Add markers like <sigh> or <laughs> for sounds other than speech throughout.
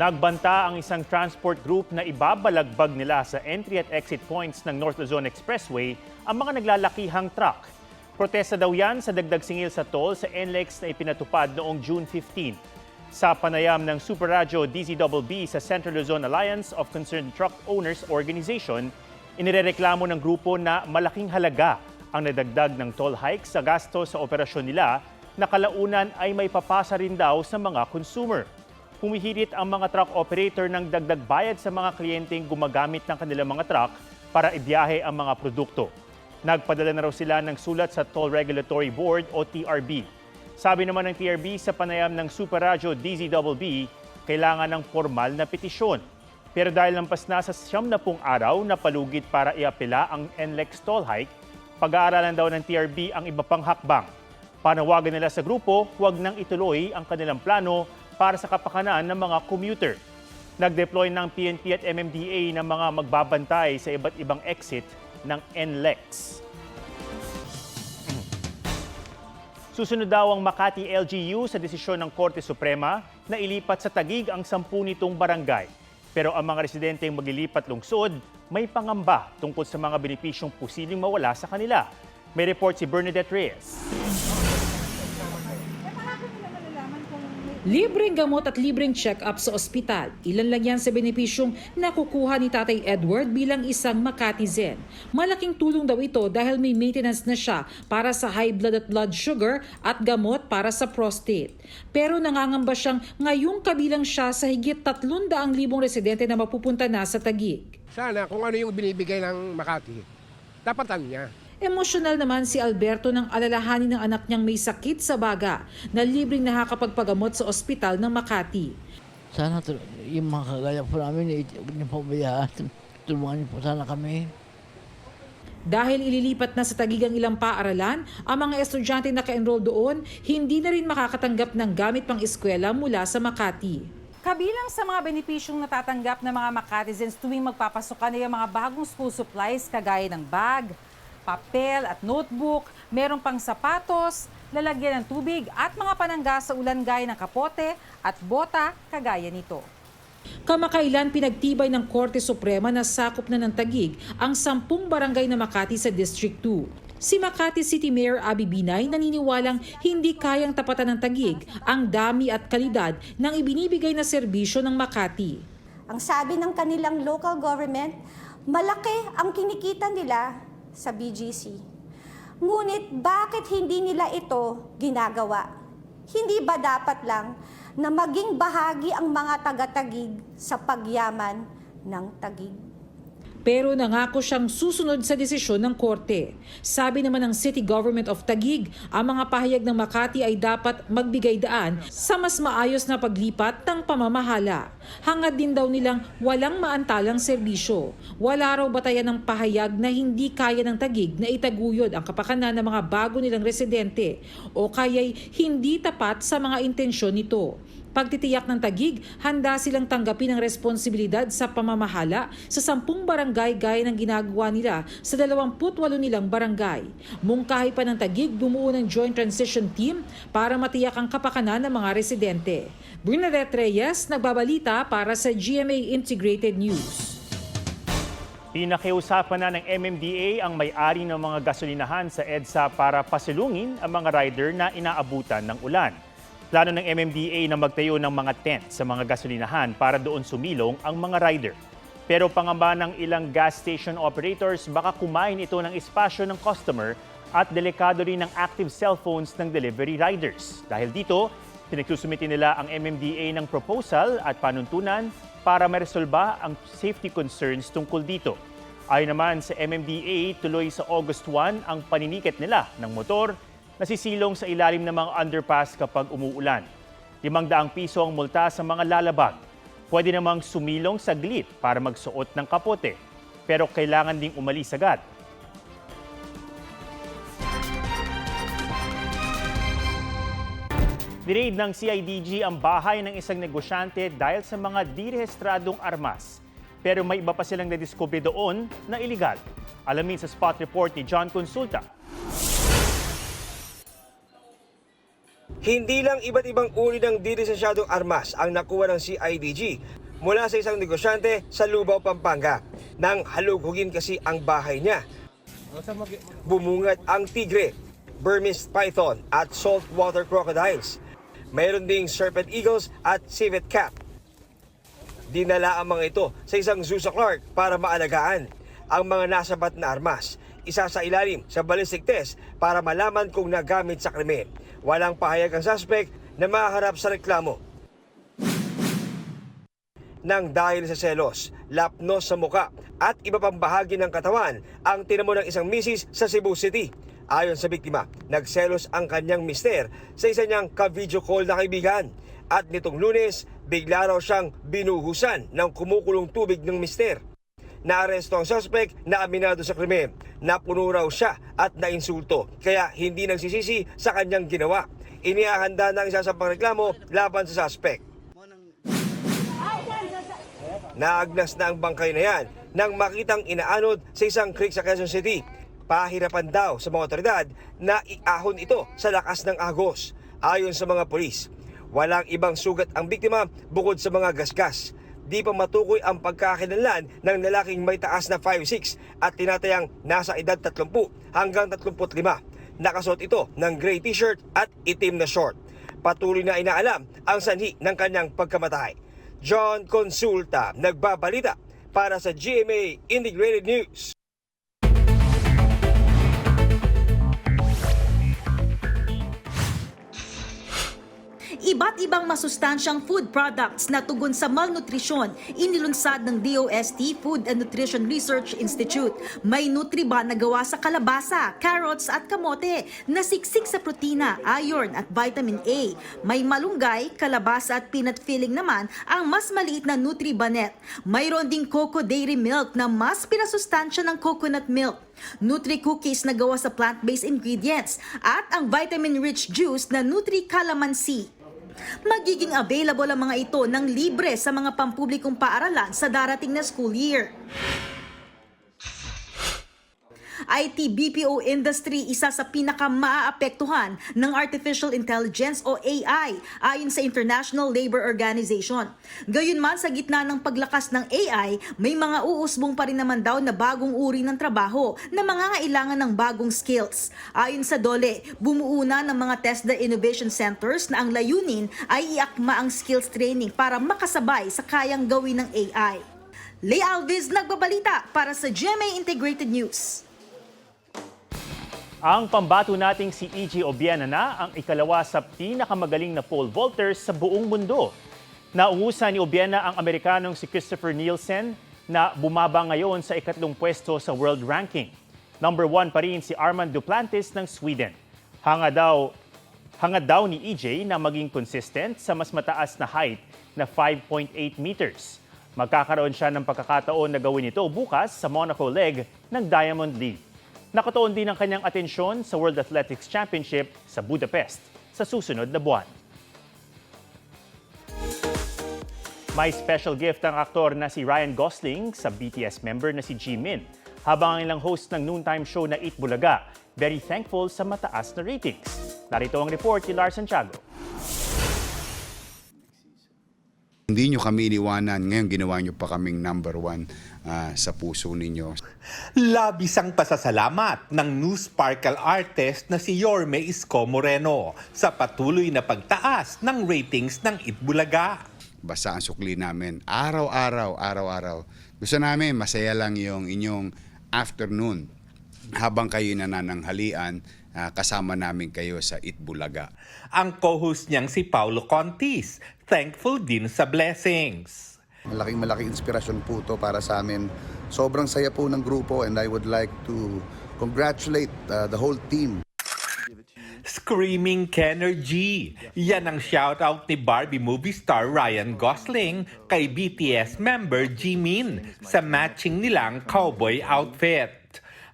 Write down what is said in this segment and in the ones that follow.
Nagbanta ang isang transport group na ibabalagbag nila sa entry at exit points ng North Luzon Expressway ang mga naglalakihang truck. Protesta daw yan sa dagdag singil sa toll sa NLEX na ipinatupad noong June 15. Sa panayam ng Super Radyo DZBB sa Central Luzon Alliance of Concerned Truck Owners Organization, inirereklamo ng grupo na malaking halaga ang nadagdag ng toll hike sa gasto sa operasyon nila na kalaunan ay may papasa rin daw sa mga consumer. Humihirit ang mga truck operator ng dagdag bayad sa mga kliyenteng gumagamit ng kanilang mga truck para ibiyahe ang mga produkto. Nagpadala na raw sila ng sulat sa Toll Regulatory Board o TRB. Sabi naman ng TRB sa panayam ng Super Radyo DZBB, kailangan ng formal na petisyon. Pero dahil lampas na sa siyam na pong araw na palugit para iapela ang NLEX toll hike, pag-aaralan daw ng TRB ang iba pang hakbang. Panawagan nila sa grupo, huwag nang ituloy ang kanilang plano para sa kapakanan ng mga commuter. Nag-deploy ng PNP at MMDA ng mga magbabantay sa iba't ibang exit ng NLEX. Susunod daw ang Makati LGU sa desisyon ng Korte Suprema na ilipat sa Tagig ang sampu nitong barangay. Pero ang mga residenteng maglilipat lungsod, may pangamba tungkol sa mga benepisyong posibleng mawala sa kanila. May report si Bernadette Reyes. Libreng gamot at libreng check-up sa ospital. Ilan lang yan sa benepisyong nakukuha ni Tatay Edward bilang isang Makatizen. Malaking tulong daw ito dahil may maintenance na siya para sa high blood at blood sugar at gamot para sa prostate. Pero nangangamba siyang ngayong kabilang siya sa higit 300,000 residente na mapupunta na sa Tagig. Sana kung ano yung binibigay ng Makati, tapatan niya. Emosyonal naman si Alberto ng alalahanin ng anak niyang may sakit sa baga na libreng nakakapagpagamot sa ospital ng Makati. Sana yung mga kagaya po namin, eh, huwag niyo po bayaan. Tulungan niyo po sana kami. Dahil ililipat na sa tagig ang ilang paaralan, ang mga estudyante na ka-enroll doon hindi na rin makakatanggap ng gamit pang eskwela mula sa Makati. Kabilang sa mga benepisyong natatanggap ng mga Makatizens tuwing magpapasukan ay ang mga bagong school supplies kagaya ng bag, papel at notebook, meron pang sapatos, lalagyan ng tubig at mga panangga sa ulan gaya ng kapote at bota kagaya nito. Kamakailan pinagtibay ng Korte Suprema na sakop na ng tagig ang sampung barangay na Makati sa District 2. Si Makati City Mayor Abby Binay naniniwalang hindi kayang tapatan ng tagig ang dami at kalidad ng ibinibigay na serbisyo ng Makati. Ang sabi ng kanilang local government, malaki ang kinikita nila sa BGC. Ngunit bakit hindi nila ito ginagawa? Hindi ba dapat lang na maging bahagi ang mga taga-tagig sa pagyaman ng tagig? Pero nangako siyang susunod sa desisyon ng korte. Sabi naman ng City Government of Taguig, ang mga pahayag ng Makati ay dapat magbigay daan sa mas maayos na paglipat ng pamamahala. Hangad din daw nilang walang maantalang serbisyo. Wala raw batayan ng pahayag na hindi kaya ng Taguig na itaguyod ang kapakanan ng mga bago nilang residente o kaya'y hindi tapat sa mga intensyon nito. Pagtitiyak ng tagig, handa silang tanggapin ang responsibilidad sa pamamahala sa sampung barangay gaya ng ginagawa nila sa 28 nilang barangay. Mungkahi pa ng tagig, bumuo ng Joint Transition Team para matiyak ang kapakanan ng mga residente. Bernadette Reyes, nagbabalita para sa GMA Integrated News. Pinakiusapan na ng MMDA ang may-ari ng mga gasolinahan sa EDSA para pasilungin ang mga rider na inaabutan ng ulan. Plano ng MMDA na magtayo ng mga tent sa mga gasolinahan para doon sumilong ang mga rider. Pero pangamba ng ilang gas station operators baka kumain ito ng espasyo ng customer at delikado rin ng active cellphones ng delivery riders. Dahil dito, pinagsusumiti nila ang MMDA ng proposal at panuntunan para maresolba ang safety concerns tungkol dito. Ayon naman sa MMDA, tuloy sa August 1 ang paniniket nila ng motor na sisilong sa ilalim ng mga underpass kapag umuulan. 500 piso ang multa sa mga lalabag. Pwede namang sumilong saglit para magsuot ng kapote, pero kailangan ding umalis agad Niraid ng CIDG ang bahay ng isang negosyante dahil sa mga direhistradong armas. Pero may iba pa silang nadiskubre doon na iligal. Alamin sa spot report ni John Consulta. Hindi lang iba't ibang uri ng dilisensyadong armas ang nakuha ng CIDG mula sa isang negosyante sa Lubao, Pampanga. Nang halugugin kasi ang bahay niya. Bumungad ang tigre, Burmese python at saltwater crocodiles. Mayroon ding serpent eagles at civet cat. Dinala ang mga ito sa isang zoo sa Clark para maalagaan ang mga nasabat na armas. Isa sa ilalim sa ballistic test para malaman kung nagamit sa krimen. Walang pahayag ang suspect na maharap sa reklamo. Nang dahil sa selos, lapnos sa muka at iba pang bahagi ng katawan ang tinamo ng isang misis sa Cebu City. Ayon sa biktima, nagselos ang kanyang mister sa isa niyang ka-video call na kaibigan. At nitong lunes, bigla raw siyang binuhusan ng kumukulong tubig ng mister. Naaresto ang suspect na aminado sa krimen. Napuno raw siya at nainsulto, kaya hindi nagsisisi sa kanyang ginawa. Inihahanda ng isa sa pangreklamo laban sa suspect. Naagnas na ang bangkay na yan nang makitang inaanod sa isang creek sa Quezon City. Pahirapan daw sa mga otoridad na iahon ito sa lakas ng agos. Ayon sa mga polis, walang ibang sugat ang biktima bukod sa mga gasgas. Di pa matukoy ang pagkakakilanlan ng lalaking may taas na 5'6 at tinatayang nasa edad 30 hanggang 35. Nakasuot ito ng gray t-shirt at itim na short. Patuloy na inaalam ang sanhi ng kanyang pagkamatay. John Consulta, nagbabalita para sa GMA Integrated News. Iba't ibang masustansyang food products na tugon sa malnutrisyon inilunsad ng DOST Food and Nutrition Research Institute. May Nutriba na gawa sa kalabasa, carrots at kamote na siksik sa protina, iron at vitamin A. May malunggay, kalabasa at peanut filling naman ang mas maliit na Nutribanet. Mayroon ding cocoa dairy milk na mas pinasustansya ng coconut milk. Nutri cookies na gawa sa plant-based ingredients at ang vitamin-rich juice na Nutri Calamansi. Magiging available ang mga ito ng libre sa mga pampublikong paaralan sa darating na school year. IT BPO industry isa sa pinaka-maaapektuhan ng artificial intelligence o AI ayon sa International Labor Organization. Gayunman sa gitna ng paglakas ng AI, may mga uusbong pa rin naman daw na bagong uri ng trabaho na mangangailangan ng bagong skills. Ayon sa DOLE, bumuo na ng mga TESDA Innovation Centers na ang layunin ay iakma ang skills training para makasabay sa kayang gawin ng AI. Lay Alves nagbabalita para sa GMA Integrated News. Ang pambato nating si E.G. Obiena na ang ikalawa sa pinakamagaling na pole vaulters sa buong mundo. Naungusan ni Obiena ang Amerikanong si Christopher Nielsen na bumaba ngayon sa ikatlong pwesto sa world ranking. Number one pa rin si Armand Duplantis ng Sweden. Hanga daw, hangad daw ni EJ na maging consistent sa mas mataas na height na 5.8 meters. Magkakaroon siya ng pagkakataon na gawin ito bukas sa Monaco leg ng Diamond League. Nakatuon din ang kanyang atensyon sa World Athletics Championship sa Budapest sa susunod na buwan. May special gift ang aktor na si Ryan Gosling sa BTS member na si Jimin. Habang ang ilang host ng noontime show na Eat Bulaga, very thankful sa mataas na ratings. Narito ang report ni Lars Santiago. Hindi nyo kami iniwanan. Ngayon, ginawa nyo pa kaming number one ah, sa puso ninyo. Labis ang pasasalamat ng New Sparkle artist na si Yorme Isko Moreno sa patuloy na pagtaas ng ratings ng Itbulaga. Basta ang sukli namin. Araw-araw, araw-araw. Gusto namin, masaya lang yung inyong afternoon. Habang kayo nanananghalian, ah, kasama namin kayo sa Itbulaga. Ang co-host niyang si Paulo Contis, thankful din sa blessings. Malaking malaking inspirasyon po to para sa amin. Sobrang saya po ng grupo and I would like to congratulate uh, the whole team. Screaming Kenner G. Yan ang shoutout ni Barbie movie star Ryan Gosling kay BTS member Jimin sa matching nilang cowboy outfit.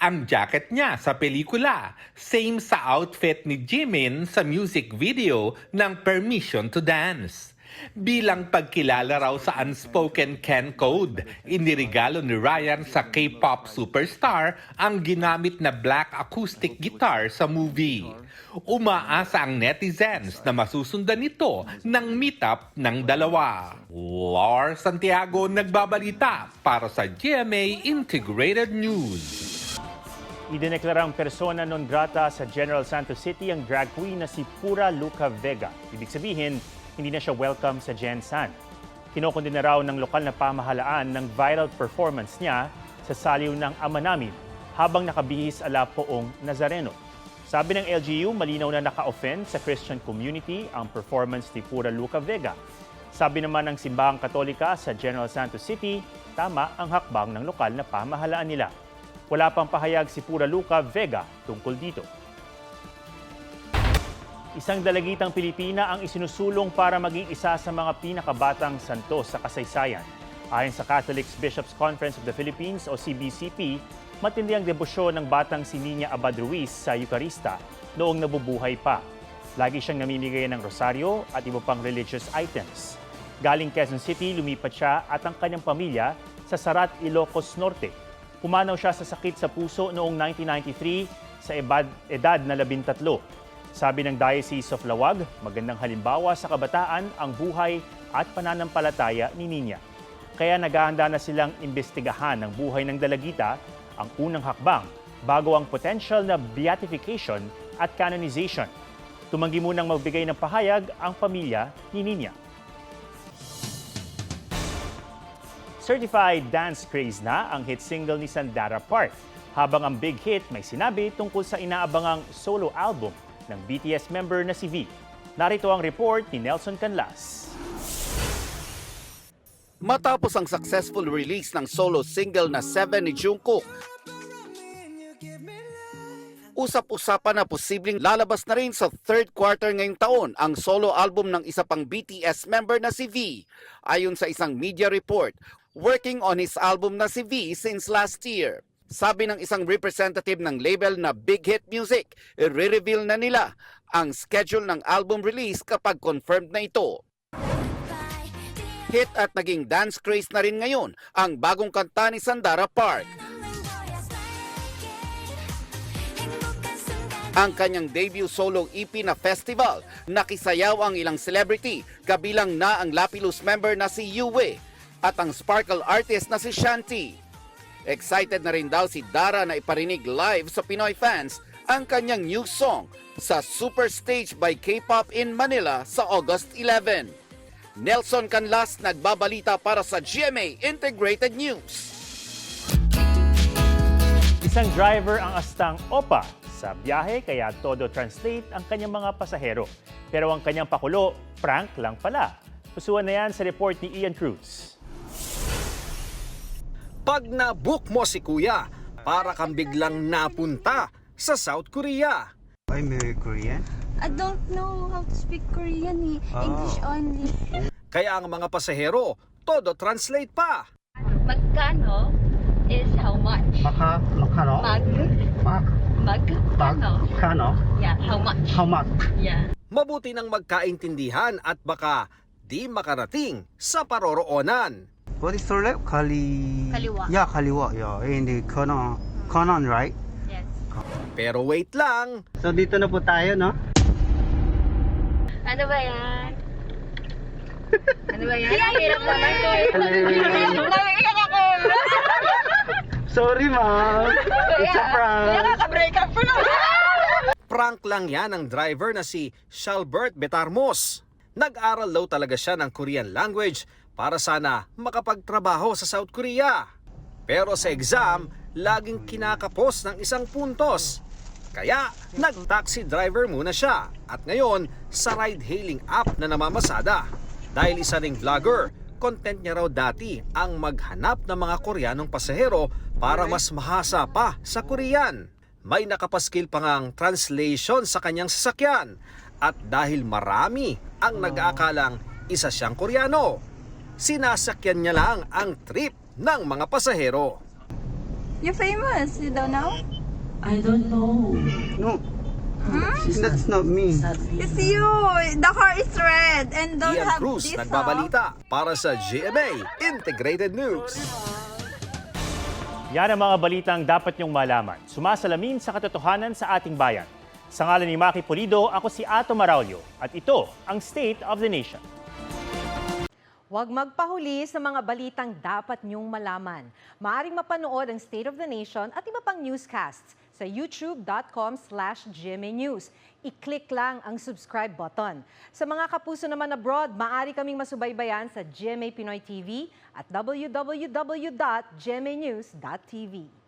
Ang jacket niya sa pelikula, same sa outfit ni Jimin sa music video ng Permission to Dance. Bilang pagkilala raw sa unspoken Ken Code, inirigalo ni Ryan sa K-pop superstar ang ginamit na black acoustic guitar sa movie. Umaasa ang netizens na masusundan ito ng meetup ng dalawa. Lars Santiago nagbabalita para sa GMA Integrated News. Idineklarang persona non grata sa General Santos City ang drag queen na si Pura Luca Vega. Ibig sabihin, hindi na siya welcome sa Gen San. Kinukundi na raw ng lokal na pamahalaan ng viral performance niya sa saliw ng ama namin habang nakabihis ala poong Nazareno. Sabi ng LGU, malinaw na naka-offend sa Christian community ang performance ni Pura Luca Vega. Sabi naman ng Simbahang Katolika sa General Santos City, tama ang hakbang ng lokal na pamahalaan nila. Wala pang pahayag si Pura Luca Vega tungkol dito. Isang dalagitang Pilipina ang isinusulong para maging isa sa mga pinakabatang santo sa kasaysayan. Ayon sa Catholic Bishops Conference of the Philippines o CBCP, matindi ang debosyon ng batang si Nina Abad Ruiz sa Eukarista noong nabubuhay pa. Lagi siyang namimigay ng rosaryo at iba pang religious items. Galing Quezon City, lumipat siya at ang kanyang pamilya sa Sarat, Ilocos Norte. Pumanaw siya sa sakit sa puso noong 1993 sa edad, edad na 13. Sabi ng Diocese of Lawag, magandang halimbawa sa kabataan ang buhay at pananampalataya ni Ninya. Kaya naghahanda na silang imbestigahan ng buhay ng dalagita, ang unang hakbang bago ang potential na beatification at canonization. Tumanggi munang magbigay ng pahayag ang pamilya ni Ninya. Certified dance craze na ang hit single ni Sandara Park. Habang ang big hit may sinabi tungkol sa inaabangang solo album ng BTS member na si V. Narito ang report ni Nelson Canlas. Matapos ang successful release ng solo single na 7 ni Jungkook, usap-usapan na posibleng lalabas na rin sa third quarter ngayong taon ang solo album ng isa pang BTS member na si V. Ayon sa isang media report, working on his album na si V since last year. Sabi ng isang representative ng label na Big Hit Music, i-reveal na nila ang schedule ng album release kapag confirmed na ito. Hit at naging dance craze na rin ngayon ang bagong kanta ni Sandara Park. Ang kanyang debut solo EP na festival, nakisayaw ang ilang celebrity, kabilang na ang Lapilus member na si Yue at ang Sparkle artist na si Shanti. Excited na rin daw si Dara na iparinig live sa Pinoy fans ang kanyang new song sa Super Stage by K-Pop in Manila sa August 11. Nelson Canlas nagbabalita para sa GMA Integrated News. Isang driver ang astang OPA sa biyahe kaya todo translate ang kanyang mga pasahero. Pero ang kanyang pakulo, prank lang pala. Pusuan na yan sa report ni Ian Cruz. Pag na-book mo si kuya, para kang biglang napunta sa South Korea. I'm very Korean. I don't know how to speak Korean eh. English only. Kaya ang mga pasahero, todo translate pa. Magkano is how much? Maka, makano? Mag, Mak, magkano? kano? Yeah, how much? How much? Yeah. Mabuti ng magkaintindihan at baka di makarating sa paroroonan. What is the left? Kali... Kaliwa. Yeah, kaliwa. Yeah, in the kanan. Kanan, right? Yes. Pero wait lang, So dito na po tayo, no? Ano ba yan? <laughs> ano ba yan? Ang hirap naman ko. Sorry, ma'am. It's a prank. Nakaka-break up ko na. prank lang yan ng driver na si Shalbert Betarmos. Nag-aral daw talaga siya ng Korean language para sana makapagtrabaho sa South Korea. Pero sa exam, laging kinakapos ng isang puntos. Kaya nag-taxi driver muna siya at ngayon sa ride-hailing app na namamasada. Dahil isa ring vlogger, content niya raw dati ang maghanap ng mga Koreanong pasahero para mas mahasa pa sa Korean. May nakapaskil pa ngang translation sa kanyang sasakyan at dahil marami ang nag-aakalang isa siyang Koreano, sinasakyan niya lang ang trip ng mga pasahero. You're famous, you don't know? No. That's not me. It's you. The car is red and don't Ian have Cruz this. nagbabalita para sa GMA Integrated News. Yan ang mga balitang dapat niyong malaman. Sumasalamin sa katotohanan sa ating bayan. Sa ngalan ni Maki Pulido, ako si Ato Maraulio at ito ang State of the Nation. Huwag magpahuli sa mga balitang dapat niyong malaman. Maaring mapanood ang State of the Nation at iba pang newscasts sa youtube.com slash News. I-click lang ang subscribe button. Sa mga kapuso naman abroad, maaari kaming masubaybayan sa GMA Pinoy TV at www.gmanews.tv.